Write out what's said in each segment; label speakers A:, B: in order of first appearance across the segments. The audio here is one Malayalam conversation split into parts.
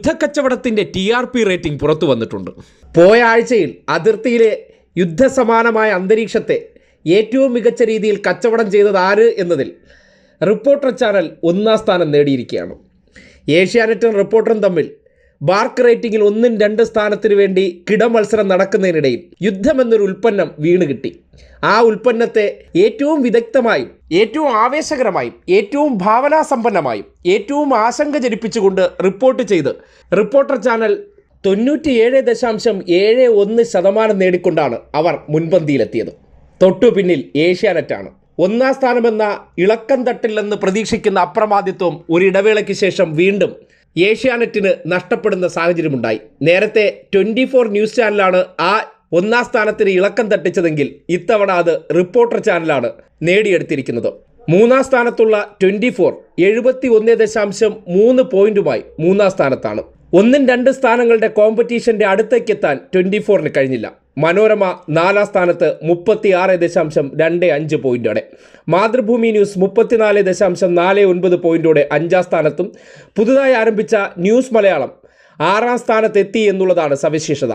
A: യുദ്ധക്കച്ചവടത്തിന്റെ ടി ആർ പി റേറ്റിംഗ് പുറത്തു വന്നിട്ടുണ്ട്. പോയ ആഴ്ചയിൽ അതിർത്തിയിലെ യുദ്ധസമാനമായ അന്തരീക്ഷത്തെ ഏറ്റവും മികച്ച രീതിയിൽ കച്ചവടം ചെയ്തത് ആര് എന്നതിൽ റിപ്പോർട്ടർ ചാനൽ ഒന്നാം സ്ഥാനം നേടിയിരിക്കുകയാണ്. ഏഷ്യാനെറ്റും റിപ്പോർട്ടറും തമ്മിൽ ബാർക്ക് റേറ്റിംഗിൽ ഒന്നും രണ്ട് സ്ഥാനത്തിനു വേണ്ടി കിടമത്സരം നടക്കുന്നതിനിടയിൽ യുദ്ധം എന്നൊരു ഉൽപ്പന്നം വീണ് കിട്ടി. ആ ഉൽപ്പന്നത്തെ ഏറ്റവും വിദഗ്ധമായും ഏറ്റവും ആവേശകരമായും ഏറ്റവും ഭാവനാസമ്പന്നമായും ഏറ്റവും ആശങ്ക ജനിപ്പിച്ചുകൊണ്ട് റിപ്പോർട്ട് ചെയ്ത് റിപ്പോർട്ടർ ചാനൽ തൊണ്ണൂറ്റിയേഴ് ദശാംശം ഏഴ് ഒന്ന് ശതമാനം നേടിക്കൊണ്ടാണ് അവർ മുൻപന്തിയിലെത്തിയത്. തൊട്ടു പിന്നിൽ ഏഷ്യാനെറ്റാണ്. ഒന്നാം സ്ഥാനമെന്ന ഇളക്കം തട്ടില്ലെന്ന് പ്രതീക്ഷിക്കുന്ന അപ്രമാദിത്വം ഒരിടവേളയ്ക്ക് ശേഷം വീണ്ടും ഏഷ്യാനെറ്റിന് നഷ്ടപ്പെടുന്ന സാഹചര്യമുണ്ടായി. നേരത്തെ ട്വന്റി ഫോർ ന്യൂസ് ചാനലാണ് ആ ഒന്നാം സ്ഥാനത്തിന് ഇളക്കം തട്ടിച്ചതെങ്കിൽ ഇത്തവണ അത് റിപ്പോർട്ടർ ചാനലാണ് നേടിയെടുത്തിരിക്കുന്നത്. മൂന്നാം സ്ഥാനത്തുള്ള ട്വന്റി ഫോർ എഴുപത്തി ഒന്ന് ദശാംശം മൂന്ന് പോയിന്റുമായി മൂന്നാം സ്ഥാനത്താണ്. ഒന്നും രണ്ട് സ്ഥാനങ്ങളുടെ കോമ്പറ്റീഷന്റെ അടുത്തേക്കെത്താൻ ട്വന്റി ഫോറിന് കഴിഞ്ഞില്ല. മനോരമ നാലാം സ്ഥാനത്ത് മുപ്പത്തി ആറ് ദശാംശം രണ്ട് അഞ്ച് പോയിന്റോടെ. മാതൃഭൂമി ന്യൂസ് മുപ്പത്തിനാല് ദശാംശം നാല് ഒൻപത് പോയിന്റോടെ അഞ്ചാം സ്ഥാനത്തും പുതുതായി ആരംഭിച്ച ന്യൂസ് മലയാളം ആറാം സ്ഥാനത്തെത്തി എന്നുള്ളതാണ് സവിശേഷത.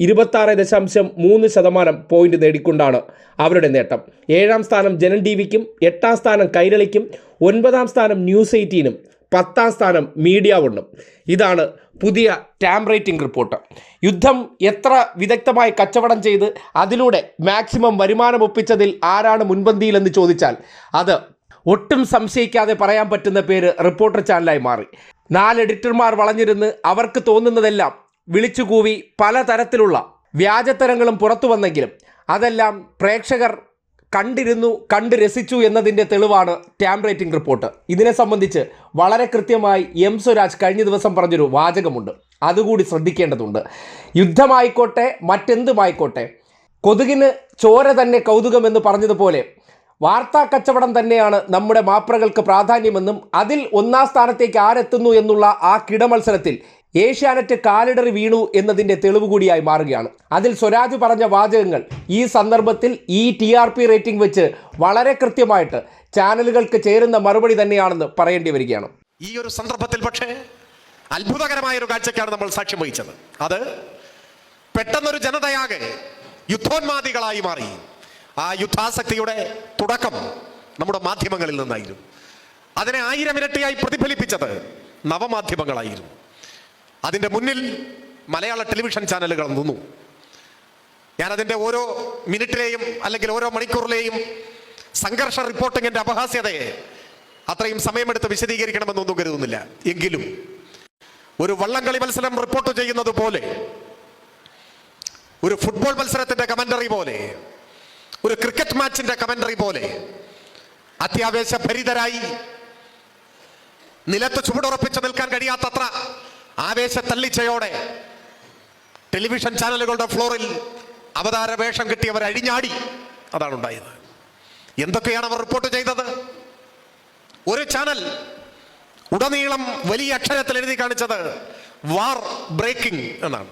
A: ഇരുപത്താറ് ദശാംശം മൂന്ന് ശതമാനം പോയിന്റ് നേടിക്കൊണ്ടാണ് അവരുടെ നേട്ടം. ഏഴാം സ്ഥാനം ജനൻ ടി വിക്കും എട്ടാം സ്ഥാനം കൈരളിക്കും ഒൻപതാം സ്ഥാനം ന്യൂസ് എയ്റ്റീനും പത്താം സ്ഥാനം മീഡിയ വണ്ണും. ഇതാണ് പുതിയ ടാം റേറ്റിംഗ് റിപ്പോർട്ട്. യുദ്ധം എത്ര വിദഗ്ധമായി കച്ചവടം ചെയ്ത് അതിലൂടെ മാക്സിമം വരുമാനം ഒപ്പിച്ചതിൽ ആരാണ് മുൻപന്തിയിലെന്ന് ചോദിച്ചാൽ അത് ഒട്ടും സംശയിക്കാതെ പറയാൻ പറ്റുന്ന പേര് റിപ്പോർട്ടർ ചാനലായി മാറി. നാല് എഡിറ്റർമാർ വളഞ്ഞിരുന്ന് അവർക്ക് തോന്നുന്നതെല്ലാം വിളിച്ചുകൂവി പലതരത്തിലുള്ള വ്യാജത്തരങ്ങളും പുറത്തു വന്നെങ്കിലും അതെല്ലാം പ്രേക്ഷകർ കണ്ടിരുന്നു കണ്ട് രസിച്ചു എന്നതിന്റെ തെളിവാണ് ടാം റേറ്റിംഗ് റിപ്പോർട്ട്. ഇതിനെ സംബന്ധിച്ച് വളരെ കൃത്യമായി എം സ്വരാജ് കഴിഞ്ഞ ദിവസം പറഞ്ഞൊരു വാചകമുണ്ട്. അതുകൂടി ശ്രദ്ധിക്കേണ്ടതുണ്ട്. യുദ്ധമായിക്കോട്ടെ മറ്റെന്തുമായിക്കോട്ടെ കൊതുകിന് ചോര തന്നെ കൗതുകമെന്ന് പറഞ്ഞതുപോലെ വാർത്താ കച്ചവടം തന്നെയാണ് നമ്മുടെ മാപ്രകൾക്ക് പ്രാധാന്യമെന്നും അതിൽ ഒന്നാം സ്ഥാനത്തേക്ക് ആരെത്തുന്നു എന്നുള്ള ആ കിടമത്സരത്തിൽ ഏഷ്യാനെറ്റ് കാലിടറി വീണു എന്നതിന്റെ തെളിവ് കൂടിയായി മാറുകയാണ്. അതിൽ സ്വരാജ് പറഞ്ഞ വാചകങ്ങൾ ഈ സന്ദർഭത്തിൽ ഈ ടി ആർ പി റേറ്റിംഗ് വെച്ച് വളരെ കൃത്യമായിട്ട് ചാനലുകൾക്ക് ചേരുന്ന മറുപടി തന്നെയാണെന്ന് പറയേണ്ടി വരികയാണ്.
B: ഈ ഒരു സന്ദർഭത്തിൽ പക്ഷേ അത്ഭുതകരമായ ഒരു കാഴ്ചക്കാണ് നമ്മൾ സാക്ഷ്യം വഹിച്ചത്. അത് പെട്ടെന്നൊരു ജനതയാകെ യുദ്ധോന്മാദികളായി മാറി. ആ യുദ്ധാസക്തിയുടെ തുടക്കം നമ്മുടെ മാധ്യമങ്ങളിൽ നിന്നായിരുന്നു. അതിനെ ആയിരം ഇരട്ടിയായി പ്രതിഫലിപ്പിച്ചത് നവമാധ്യമങ്ങളായിരുന്നു. അതിന്റെ മുന്നിൽ മലയാള ടെലിവിഷൻ ചാനലുകൾ നിന്നു. ഞാനതിന്റെ ഓരോ മിനിറ്റിലെയും അല്ലെങ്കിൽ ഓരോ മണിക്കൂറിലെയും സംഘർഷ റിപ്പോർട്ടിങ്ങിന്റെ അപഹാസ്യതയെ അത്രയും സമയമെടുത്ത് വിശദീകരിക്കണമെന്നൊന്നും കരുതുന്നില്ല. എങ്കിലും ഒരു വള്ളംകളി മത്സരം റിപ്പോർട്ട് ചെയ്യുന്നത് പോലെ ഒരു ഫുട്ബോൾ മത്സരത്തിന്റെ കമന്ററി പോലെ ഒരു ക്രിക്കറ്റ് മാച്ചിന്റെ കമന്ററി പോലെ അത്യാവേശഭരിതരായി നിലത്ത് ചുവടുറപ്പിച്ച് നിൽക്കാൻ കഴിയാത്തത്ര ആവേശ തള്ളിച്ചയോടെ ടെലിവിഷൻ ചാനലുകളുടെ ഫ്ലോറിൽ അവതാര വേഷം കിട്ടിയവർ അഴിഞ്ഞാടി അതാണ് ഉണ്ടായത്. എന്തൊക്കെയാണ് അവർ റിപ്പോർട്ട് ചെയ്തത്? ഒരു ചാനൽ ഉടനീളം വലിയ അക്ഷരത്തിൽ എഴുതി കാണിച്ചത് വാർ ബ്രേക്കിംഗ് എന്നാണ്.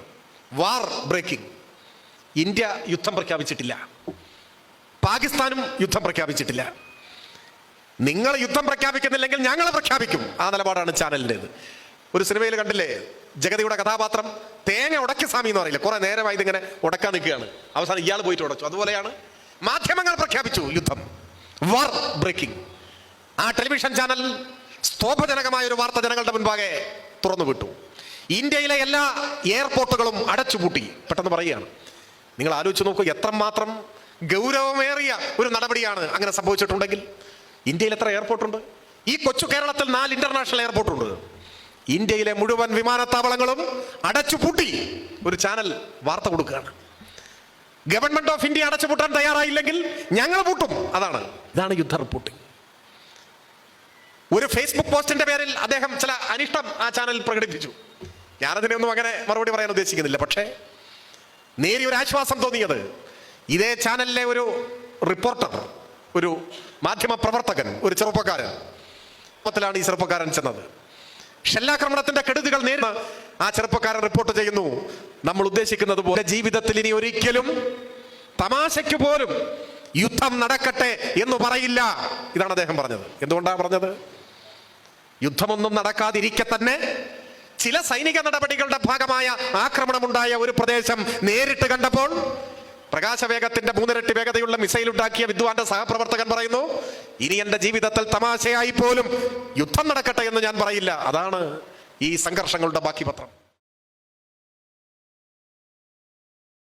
B: വാർ ബ്രേക്കിംഗ്. ഇന്ത്യ യുദ്ധം പ്രഖ്യാപിച്ചിട്ടില്ല. പാകിസ്ഥാനും യുദ്ധം പ്രഖ്യാപിച്ചിട്ടില്ല. നിങ്ങൾ യുദ്ധം പ്രഖ്യാപിക്കുന്നില്ലെങ്കിൽ ഞങ്ങൾ പ്രഖ്യാപിക്കും. ആ നിലപാടാണ് ചാനലിന്റെത്. ഒരു സിനിമയിൽ കണ്ടില്ലേ? ജഗതിയുടെ കഥാപാത്രം തേങ്ങ ഉടക്കി സ്വാമി എന്ന് പറയില്ല? കുറെ നേരമായി ഇതിങ്ങനെ ഉടക്കാൻ നിൽക്കുകയാണ്. അവസാനം ഇയാൾ പോയിട്ട് ഉടച്ചു. അതുപോലെയാണ് മാധ്യമങ്ങൾ പ്രഖ്യാപിച്ചു യുദ്ധം. വാർ ബ്രേക്കിംഗ് ആ ടെലിവിഷൻ ചാനൽ സ്തോഭജനകമായ ഒരു വാർത്ത ജനങ്ങളുടെ മുൻപാകെ തുറന്നു വിട്ടു ഇന്ത്യയിലെ എല്ലാ എയർപോർട്ടുകളും അടച്ചുപൂട്ടി. പെട്ടെന്ന് പറയുകയാണ്. നിങ്ങൾ ആലോചിച്ച് നോക്കൂ എത്രമാത്രം ഗൗരവമേറിയ ഒരു നടപടിയാണ് അങ്ങനെ സംഭവിച്ചിട്ടുണ്ടെങ്കിൽ. ഇന്ത്യയിൽ എത്ര എയർപോർട്ടുണ്ട്? ഈ കൊച്ചു കേരളത്തിൽ നാല് ഇന്റർനാഷണൽ എയർപോർട്ട് ഉണ്ട്. ഇന്ത്യയിലെ മുഴുവൻ വിമാനത്താവളങ്ങളും അടച്ചുപൂട്ടി ഒരു ചാനൽ വാർത്ത കൊടുക്കുകയാണ്. ഗവൺമെന്റ് ഓഫ് ഇന്ത്യ അടച്ചുപൂട്ടാൻ തയ്യാറായില്ലെങ്കിൽ ഞങ്ങൾ പൂട്ടും. അതാണ് ഇതാണ് യുദ്ധ റിപ്പോർട്ടിംഗ് ഒരു ഫേസ്ബുക്ക് പോസ്റ്റിന്റെ പേരിൽ അദ്ദേഹം ചില അനിഷ്ടം ആ ചാനലിൽ പ്രകടിപ്പിച്ചു. ഞാനതിനൊന്നും അങ്ങനെ മറുപടി പറയാൻ ഉദ്ദേശിക്കുന്നില്ല പക്ഷേ നേരിയ ഒരു ആശ്വാസം തോന്നിയത് ഇതേ ചാനലിലെ ഒരു റിപ്പോർട്ടർ ഒരു മാധ്യമ പ്രവർത്തകൻ ഒരു ചെറുപ്പക്കാരൻ ഈ ചെറുപ്പക്കാരൻ ചെന്നത്. ഷെല്ലാക്രമണത്തിന്റെ കെടുതികൾ നേരിടുന്ന ആ ചെറുപ്പക്കാരൻ റിപ്പോർട്ട് ചെയ്യുന്നു. നമ്മൾ ഉദ്ദേശിക്കുന്നത് പോലെ ജീവിതത്തിൽ ഇനി ഒരിക്കലും തമാശയ്ക്ക് പോലും യുദ്ധം നടക്കട്ടെ എന്ന് പറയില്ല ഇതാണ് അദ്ദേഹം പറഞ്ഞത്. എന്തുകൊണ്ടാണ് പറഞ്ഞത്? യുദ്ധമൊന്നും നടക്കാതിരിക്കെ തന്നെ ചില സൈനിക നടപടികളുടെ ഭാഗമായ ആക്രമണമുണ്ടായ ഒരു പ്രദേശം നേരിട്ട് കണ്ടപ്പോൾ പ്രകാശവേഗത്തിന്റെ മൂന്നിരട്ടി വേഗതയുള്ള മിസൈൽ ഉണ്ടാക്കിയ വിദ്വാന്റെ സഹപ്രവർത്തകൻ പറയുന്നു ഇനി എന്റെ ജീവിതത്തിൽ തമാശയായി പോലും യുദ്ധം നടക്കട്ടെ എന്ന് ഞാൻ പറയില്ല. അതാണ് ഈ സംഘർഷങ്ങളുടെ ബാക്കി പത്രം